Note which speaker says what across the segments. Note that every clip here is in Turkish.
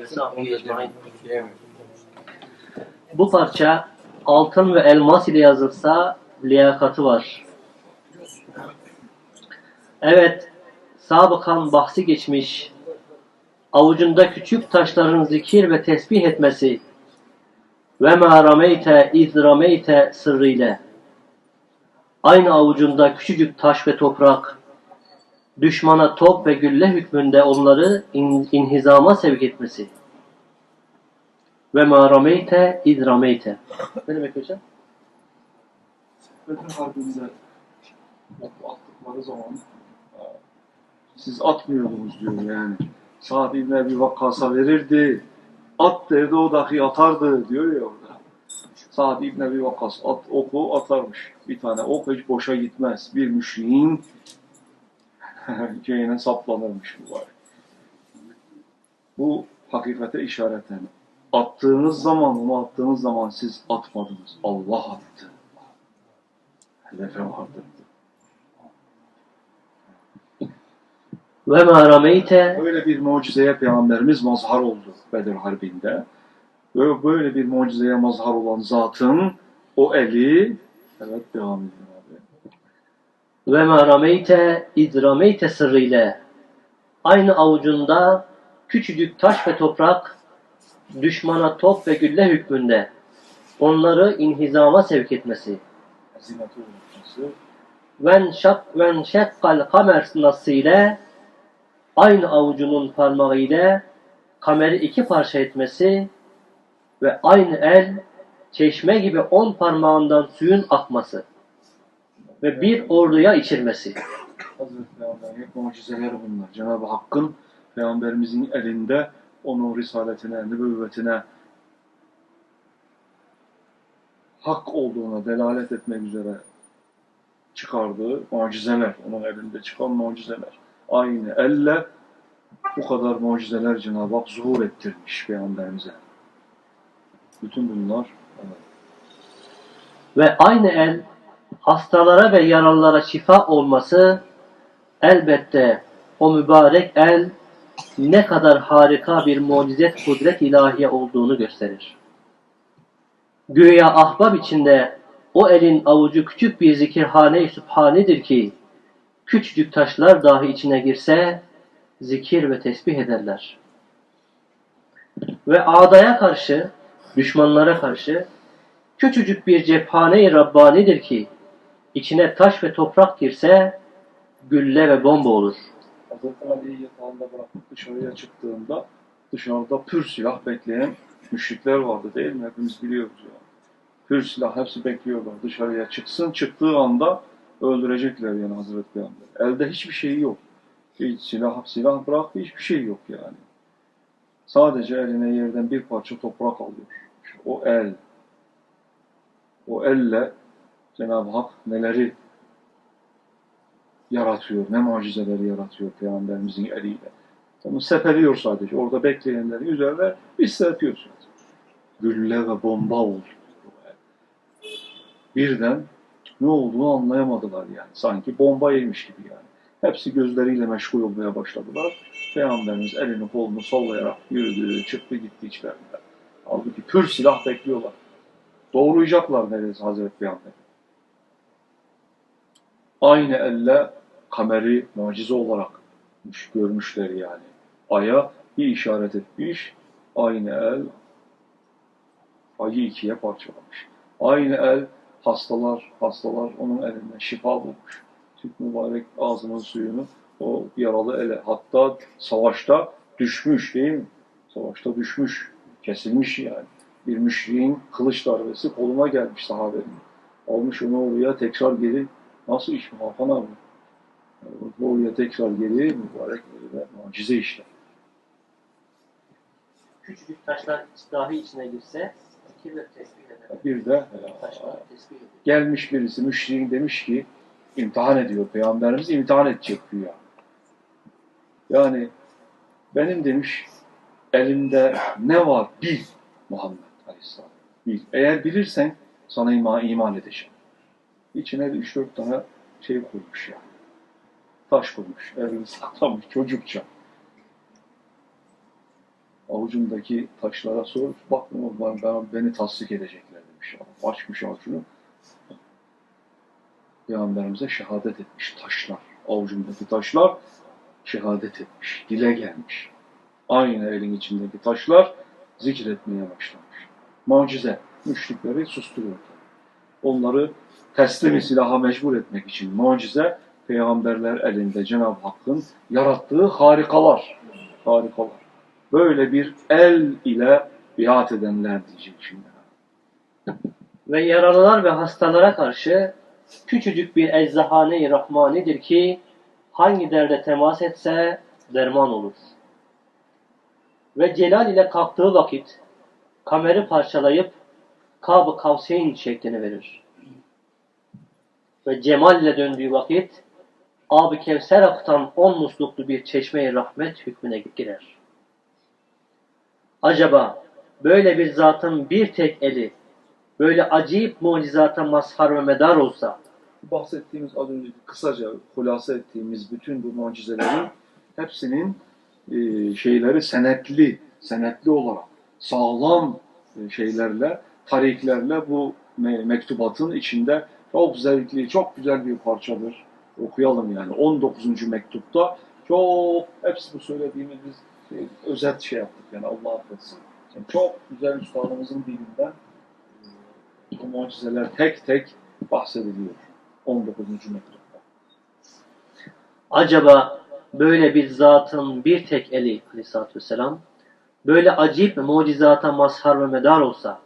Speaker 1: Ve sahbihi ecmaîn. Bu parça altın ve elmas ile yazılsa liyakatı var. Evet, sabıkan bahsi geçmiş, avucunda küçük taşların zikir ve tesbih etmesi ve ma rameyte iz rameyte sırrıyla aynı avucunda küçücük taş ve toprak düşmana top ve gülle hükmünde onları in- inhizama sevk etmesi ve ma rameyte iz rameyte ne demek hocam?
Speaker 2: Bedir Harbi'nde attıkları zaman siz atmıyordunuz diyor yani. Sa'd İbn Ebi Vakkas'a verirdi. At derdi o dahi atardı diyor ya. Sa'd İbn Ebi Vakkas at, oku atarmış. Bir tane ok hiç boşa gitmez. Bir müşriğin şeyine saplanırmış bu var. Bu hakikate işareten. Attığınız zaman, onu attığınız zaman siz atmadınız. Allah attı. Hedefe vardı.
Speaker 1: Ve ma rameyte
Speaker 2: Böyle bir mucizeye Peygamberimiz mazhar oldu Bedir Harbi'nde. Ve böyle bir mucizeye mazhar olan zatın o eli, evet devam ediyor abi.
Speaker 1: ve ma rameyte iz rameyte sırrıyla aynı avucunda küçücük taş ve toprak düşmana top ve gülle hükmünde onları inhizama sevk etmesi ven şak ven şakkal kamer nasıyla aynı avucunun parmağı ile kameri iki parça etmesi ve aynı el çeşme gibi on parmağından suyun akması ve bir orduya içirmesi.
Speaker 2: Hazreti Peygamber'in hep bunlar. Cenab-ı Hakk'ın Peygamberimizin elinde onun risaletine, nübüvvetine hak olduğuna delalet etmek üzere çıkardığı mucizeler, onun elinde çıkan mucizeler. Aynı elle bu kadar mucizeler Cenab-ı Hak zuhur ettirmiş Peygamberimize. Bütün bunlar.
Speaker 1: Ve aynı el hastalara ve yaralılara şifa olması elbette o mübarek el ne kadar harika bir mucizet kudret ilahiye olduğunu gösterir. Güya ahbab içinde o elin avucu küçük bir zikirhane-i sübhanedir ki küçücük taşlar dahi içine girse zikir ve tesbih ederler. Ve adaya karşı, düşmanlara karşı küçücük bir cephane-i Rabbani'dir ki içine taş ve toprak girse gülle ve bomba olur.
Speaker 2: Hazreti Ali'yi yatağında bırakıp dışarıya çıktığında dışarıda pür silah bekleyen müşrikler vardı değil mi? Hepimiz biliyoruz ya. Pür silah hepsi bekliyorlar dışarıya çıksın. Çıktığı anda öldürecekler yani Hazreti Peygamber. Elde hiçbir şey yok. Hiç silah, silah bırak hiçbir şey yok yani. Sadece eline yerden bir parça toprak alıyor. İşte o el. O elle Cenab-ı Hak neleri yaratıyor, ne mucizeleri yaratıyor Peygamberimizin eliyle. Onu sepeliyor sadece. Orada bekleyenlerin üzerine biz serpiyoruz sadece. Gülle ve bomba oldu. Birden ne olduğunu anlayamadılar yani. Sanki bomba yemiş gibi yani. Hepsi gözleriyle meşgul olmaya başladılar. Peygamberimiz elini kolunu sallayarak yürüdü, çıktı gitti içlerinden. Halbuki pür silah bekliyorlar. Doğrayacaklar neredeyse Hazreti Peygamber. Aynı elle kameri mucize olarak görmüşler yani. Aya bir işaret etmiş, aynı el ayı ikiye parçalamış. Aynı el hastalar, hastalar onun elinden şifa bulmuş. Türk mübarek ağzının suyunu o yaralı ele. Hatta savaşta düşmüş değil mi? Savaşta düşmüş, kesilmiş yani. Bir müşriğin kılıç darbesi koluna gelmiş sahabenin. Almış onu oraya tekrar geri. Nasıl iş mi Hakan abi? Oraya tekrar geri mübarek böyle mucize işte.
Speaker 1: Küçücük taşlar dahi içine girse ve.
Speaker 2: Bir de
Speaker 1: eder.
Speaker 2: gelmiş birisi müşriğin demiş ki imtihan ediyor. Peygamberimiz imtihan edecek güya. Yani benim demiş elimde ne var bil Muhammed Aleyhisselam. Bil. Eğer bilirsen sana iman, iman edeceğim. İçine de 3-4 tane şey koymuş yani. Taş koymuş. Elini saklamış çocukça. Avucundaki taşlara sor. Bak ben, beni tasdik edecekler demiş. Açmış avucunu. Peygamberimize şehadet etmiş taşlar. Avucundaki taşlar şehadet etmiş. Dile gelmiş. Aynı elin içindeki taşlar zikretmeye başlamış. Mucize. Müşrikleri susturuyor. Onları teslimi silaha mecbur etmek için mucize peygamberler elinde Cenab-ı Hakk'ın yarattığı harikalar. Harikalar. Böyle bir el ile biat edenler diyecek şimdi.
Speaker 1: Ve yaralılar ve hastalara karşı küçücük bir eczahane-i rahmanidir ki hangi derde temas etse derman olur. Ve celal ile kalktığı vakit kameri parçalayıp Kab-ı şeklini verir. Ve cemal ile döndüğü vakit Ab-ı Kevser akıtan on musluklu bir çeşme-i rahmet hükmüne girer. Acaba böyle bir zatın bir tek eli böyle acayip mucizata mazhar ve medar olsa
Speaker 2: bahsettiğimiz az önce kısaca hulasa ettiğimiz bütün bu mucizelerin hepsinin e, şeyleri senetli, senetli olarak sağlam e, şeylerle, tariklerle bu me- mektubatın içinde çok zevkli, çok güzel bir parçadır. Okuyalım yani. 19. mektupta çok hepsi bu söylediğimiz biz şey, özet şey yaptık yani Allah affetsin. Yani çok güzel üstadımızın dilinden e, bu mucizeler tek tek bahsediliyor. 19. mektupta.
Speaker 1: Acaba böyle bir zatın bir tek eli aleyhissalatü vesselam böyle acayip mucizata mazhar ve medar olsa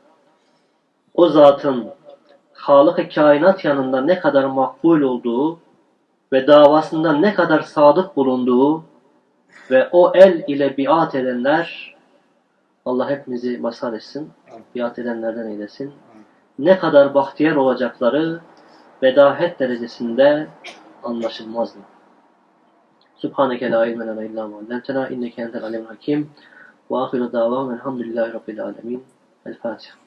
Speaker 1: o zatın Halık-ı kainat yanında ne kadar makbul olduğu ve davasında ne kadar sadık bulunduğu ve o el ile biat edenler Allah hepimizi mazhar etsin, biat edenlerden eylesin. Ne kadar bahtiyar olacakları vedahet derecesinde anlaşılmaz mı? Subhaneke la ilme lena illa ma inneke entel alimul hakim ve ahiru davam elhamdülillahi rabbil alamin. El Fatiha.